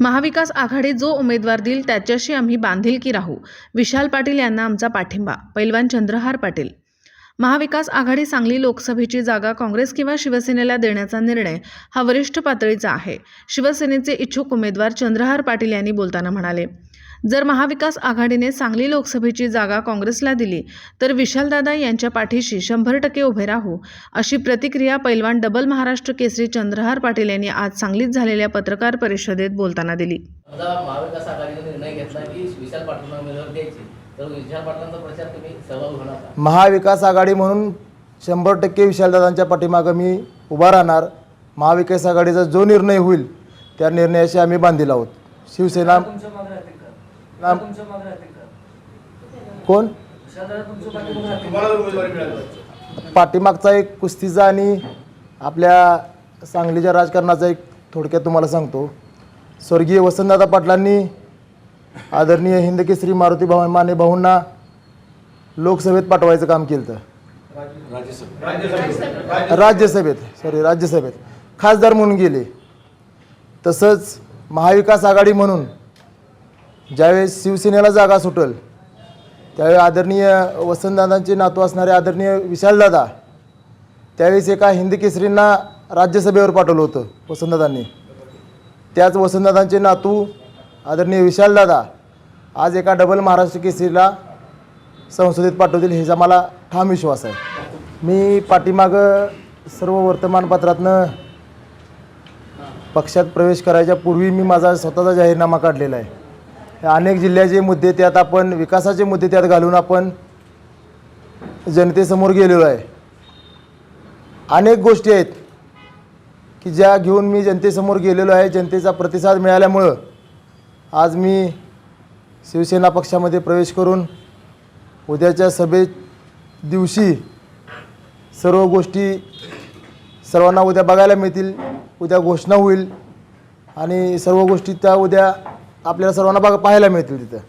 महाविकास आघाडी जो उमेदवार देईल त्याच्याशी आम्ही बांधिलकी राहू. विशाल पाटील यांना आमचा पाठिंबा. पैलवान चंद्रहार पाटील. महाविकास आघाडी सांगली लोकसभेची जागा काँग्रेस किंवा शिवसेनेला देण्याचा निर्णय हा वरिष्ठ पातळीचा आहे. शिवसेनेचे इच्छुक उमेदवार चंद्रहार पाटील यांनी बोलताना म्हणाले जर महाविकास आघाडीने सांगली लोकसभेची जागा काँग्रेसला दिली तर विशालदादा यांच्या पाठीशी शंभर टक्के उभे राहू अशी प्रतिक्रिया पैलवान डबल महाराष्ट्र केसरी चंद्रहार पाटील यांनी आज सांगलीत झालेल्या पत्रकार परिषदेत बोलताना दिली. महाविकास आघाडीने निर्णय घेतला की विशाल पाटलांना उमेदवार द्यायची? तर विशाल पाटलांचा प्रचार तुम्ही सहभाग होणार का? महाविकास आघाडी म्हणून शंभर टक्के विशालदादांच्या पाठीमागं मी उभा राहणार. महाविकास आघाडीचा जो निर्णय होईल त्या निर्णयाशी आम्ही बांधील आहोत. शिवसेना तुमच्या मागे राहतील का? नाम- तुमच्या मागे राहतील का? कोण? विशालदादा तुमच्या पाठीमागे राहतील का? पाठीमागचा एक कुस्तीचा आणि आपल्या सांगलीच्या राजकारणाचा एक थोडक्यात तुम्हाला सांगतो. स्वर्गीय वसंतदादा पाटलांनी आदरणीय हिंदकेसरी मारुती भाऊ माने भाऊंना लोकसभेत पाठवायचं काम केलं राज्यसभेत सॉरी राज्यसभेत. खासदार म्हणून गेले. तसंच महाविकास आघाडी म्हणून ज्यावेळेस शिवसेनेला जागा सुटल त्यावेळी आदरणीय वसंतदादांचे नातू असणारे आदरणीय विशालदादा त्यावेळेस एका हिंदकेसरींना राज्यसभेवर पाठवलं होतं वसंतदादांनी. त्याच वसंतदादांचे नातू आदरणीय विशालदादा आज एका डबल महाराष्ट्र केसरीला संसदेत पाठवतील ह्याचा मला ठाम विश्वास आहे. मी पाठीमागं सर्व वर्तमानपत्रातनं पक्षात प्रवेश करायच्या पूर्वी मी माझा स्वतःचा जाहीरनामा काढलेला आहे. अनेक जिल्ह्याचे मुद्दे त्यात आपण विकासाचे मुद्दे त्यात घालून आपण जनतेसमोर गेलेलो आहे. अनेक गोष्टी आहेत की ज्या घेऊन मी जनतेसमोर गेलेलो आहे. जनतेचा प्रतिसाद मिळाल्यामुळं आज मी शिवसेना पक्षामध्ये प्रवेश करून उद्याच्या सभे दिवशी सर्व गोष्टी सर्वांना उद्या बघायला मिळतील उद्या घोषणा होईल आणि सर्व गोष्टी त्या उद्या आपल्याला सर्वांना बघा पाहायला मिळतील तिथं.